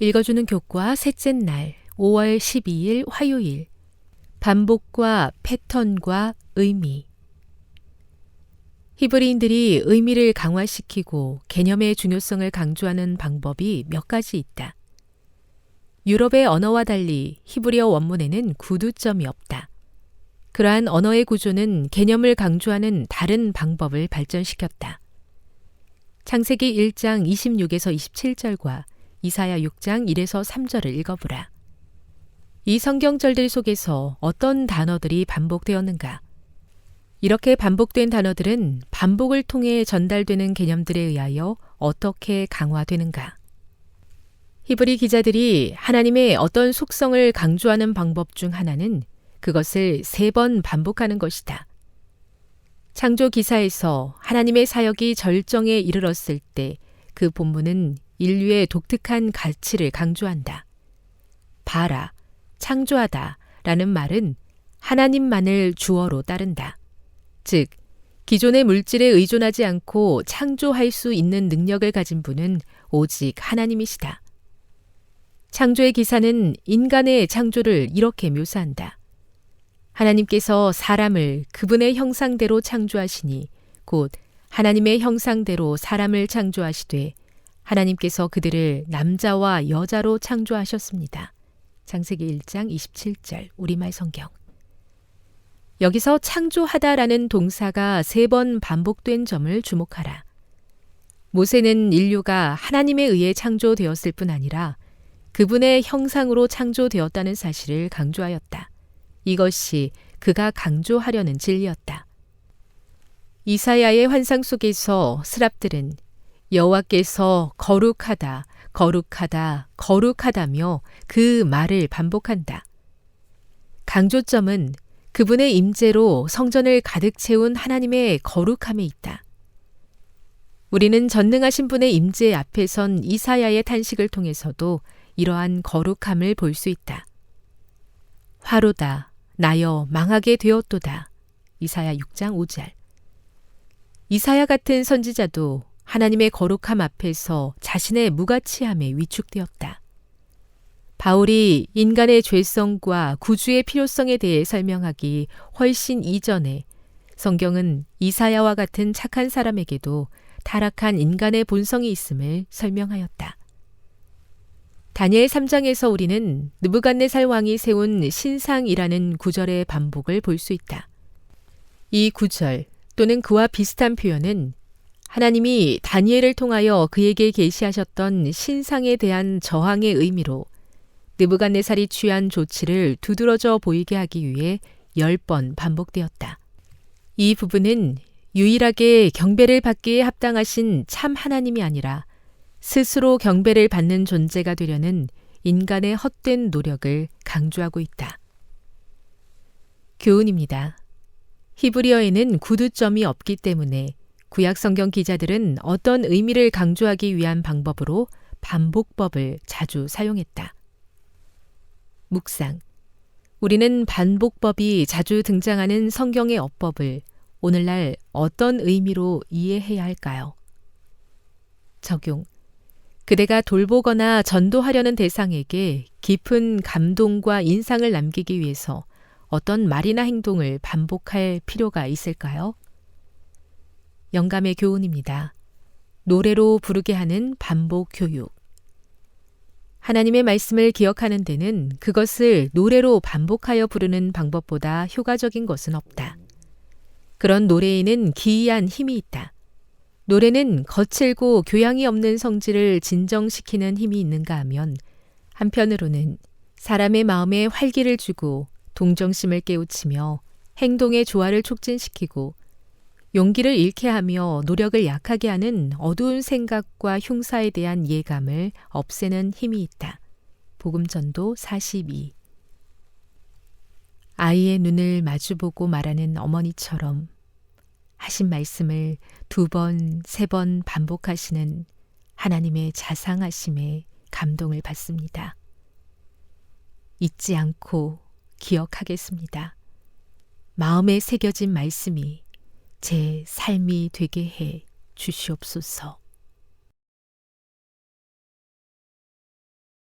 읽어주는 교과 셋째 날 5월 12일 화요일 반복과 패턴과 의미 히브리인들이 의미를 강화시키고 개념의 중요성을 강조하는 방법이 몇 가지 있다. 유럽의 언어와 달리 히브리어 원문에는 구두점이 없다. 그러한 언어의 구조는 개념을 강조하는 다른 방법을 발전시켰다. 창세기 1장 26에서 27절과 이사야 6장 1에서 3절을 읽어보라. 이 성경절들 속에서 어떤 단어들이 반복되었는가? 이렇게 반복된 단어들은 반복을 통해 전달되는 개념들에 의하여 어떻게 강화되는가? 히브리 기자들이 하나님의 어떤 속성을 강조하는 방법 중 하나는 그것을 세 번 반복하는 것이다. 창조 기사에서 하나님의 사역이 절정에 이르렀을 때 그 본문은 인류의 독특한 가치를 강조한다. 봐라, 창조하다 라는 말은 하나님만을 주어로 따른다. 즉, 기존의 물질에 의존하지 않고 창조할 수 있는 능력을 가진 분은 오직 하나님이시다. 창조의 기사는 인간의 창조를 이렇게 묘사한다. 하나님께서 사람을 그분의 형상대로 창조하시니 곧 하나님의 형상대로 사람을 창조하시되 하나님께서 그들을 남자와 여자로 창조하셨습니다. 창세기 1장 27절 우리말 성경. 여기서 창조하다라는 동사가 세 번 반복된 점을 주목하라. 모세는 인류가 하나님에 의해 창조되었을 뿐 아니라 그분의 형상으로 창조되었다는 사실을 강조하였다. 이것이 그가 강조하려는 진리였다. 이사야의 환상 속에서 스랍들은 여호와께서 거룩하다, 거룩하다, 거룩하다며 그 말을 반복한다. 강조점은 그분의 임재로 성전을 가득 채운 하나님의 거룩함에 있다. 우리는 전능하신 분의 임재 앞에 선 이사야의 탄식을 통해서도 이러한 거룩함을 볼 수 있다. 화로다, 나여 망하게 되었도다. 이사야 6장 5절. 이사야 같은 선지자도 하나님의 거룩함 앞에서 자신의 무가치함에 위축되었다. 바울이 인간의 죄성과 구주의 필요성에 대해 설명하기 훨씬 이전에 성경은 이사야와 같은 착한 사람에게도 타락한 인간의 본성이 있음을 설명하였다. 다니엘 3장에서 우리는 느부갓네살 왕이 세운 신상이라는 구절의 반복을 볼 수 있다. 이 구절 또는 그와 비슷한 표현은 하나님이 다니엘을 통하여 그에게 계시하셨던 신상에 대한 저항의 의미로 느부갓네살이 취한 조치를 두드러져 보이게 하기 위해 열 번 반복되었다. 이 부분은 유일하게 경배를 받기에 합당하신 참 하나님이 아니라 스스로 경배를 받는 존재가 되려는 인간의 헛된 노력을 강조하고 있다. 교훈입니다. 히브리어에는 구두점이 없기 때문에 구약 성경 기자들은 어떤 의미를 강조하기 위한 방법으로 반복법을 자주 사용했다. 묵상. 우리는 반복법이 자주 등장하는 성경의 어법을 오늘날 어떤 의미로 이해해야 할까요? 적용. 그대가 돌보거나 전도하려는 대상에게 깊은 감동과 인상을 남기기 위해서 어떤 말이나 행동을 반복할 필요가 있을까요? 영감의 교훈입니다. 노래로 부르게 하는 반복 교육. 하나님의 말씀을 기억하는 데는 그것을 노래로 반복하여 부르는 방법보다 효과적인 것은 없다. 그런 노래에는 기이한 힘이 있다. 노래는 거칠고 교양이 없는 성질을 진정시키는 힘이 있는가 하면 한편으로는 사람의 마음에 활기를 주고 동정심을 깨우치며 행동의 조화를 촉진시키고 용기를 잃게 하며 노력을 약하게 하는 어두운 생각과 흉사에 대한 예감을 없애는 힘이 있다. 복음전도 42 아이의 눈을 마주보고 말하는 어머니처럼 하신 말씀을 두 번, 세 번 반복하시는 하나님의 자상하심에 감동을 받습니다. 잊지 않고 기억하겠습니다. 마음에 새겨진 말씀이 제 삶이 되게 해 주시옵소서.